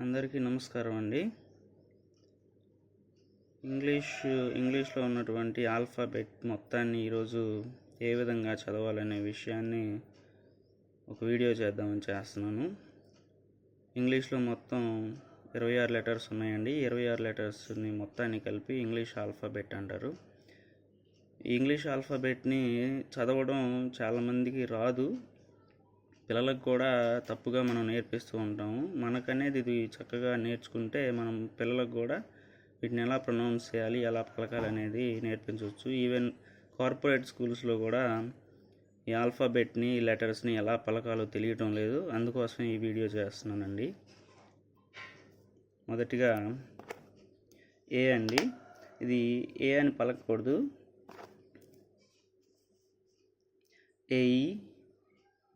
అందరికీ నమస్కారం అండి. ఇంగ్లీష్ ఇంగ్లీష్లో ఉన్నటువంటి ఆల్ఫాబెట్ మొత్తాన్ని ఈరోజు ఏ విధంగా చదవాలనే విషయాన్ని ఒక వీడియో చేద్దామని చేస్తున్నాను. ఇంగ్లీష్లో మొత్తం ఇరవై ఆరు లెటర్స్ ఉన్నాయండి. ఇరవై ఆరు లెటర్స్ని మొత్తాన్ని కలిపి ఇంగ్లీష్ ఆల్ఫాబెట్ అంటారు. ఇంగ్లీష్ ఆల్ఫాబెట్ని చదవడం చాలామందికి రాదు. పిల్లలకు కూడా తప్పుగా మనం నేర్పిస్తూ ఉంటాము. మనకనేది ఇది చక్కగా నేర్చుకుంటే మనం పిల్లలకు కూడా వీటిని ఎలా ప్రొనౌన్స్ చేయాలి ఎలా పలకాలి అనేది నేర్పించవచ్చు. ఈవెన్ కార్పొరేట్ స్కూల్స్లో కూడా ఈ ఆల్ఫాబెట్ని లెటర్స్ని ఎలా పలకాలో తెలియటం లేదు. అందుకోసం ఈ వీడియో చేస్తున్నానండి. మొదటిగా ఏ అండి. ఇది ఏ అని పలకకూడదు. A E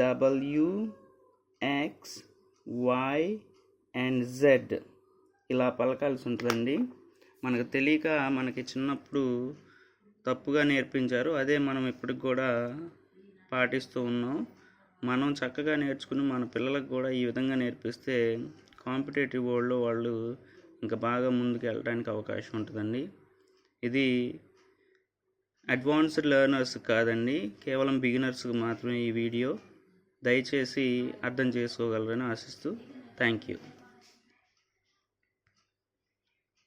W X Y and Z. ఇలా పలకాల్సి ఉంటుందండి. మనకు తెలియక మనకి చిన్నప్పుడు తప్పుగా నేర్పించారు. అదే మనం ఇప్పటికి కూడా పాటిస్తూ ఉన్నాం. మనం చక్కగా నేర్చుకుని మన పిల్లలకు కూడా ఈ విధంగా నేర్పిస్తే కాంపిటేటివ్ వరల్డ్లో వాళ్ళు ఇంకా బాగా ముందుకు వెళ్ళడానికి అవకాశం ఉంటుందండి. ఇది అడ్వాన్స్డ్ లెర్నర్స్ కాదండి. కేవలం బిగినర్స్కి మాత్రమే ఈ వీడియో. దయచేసి అర్థం చేసుకోగలరని ఆశిస్తూ థ్యాంక్ యూ.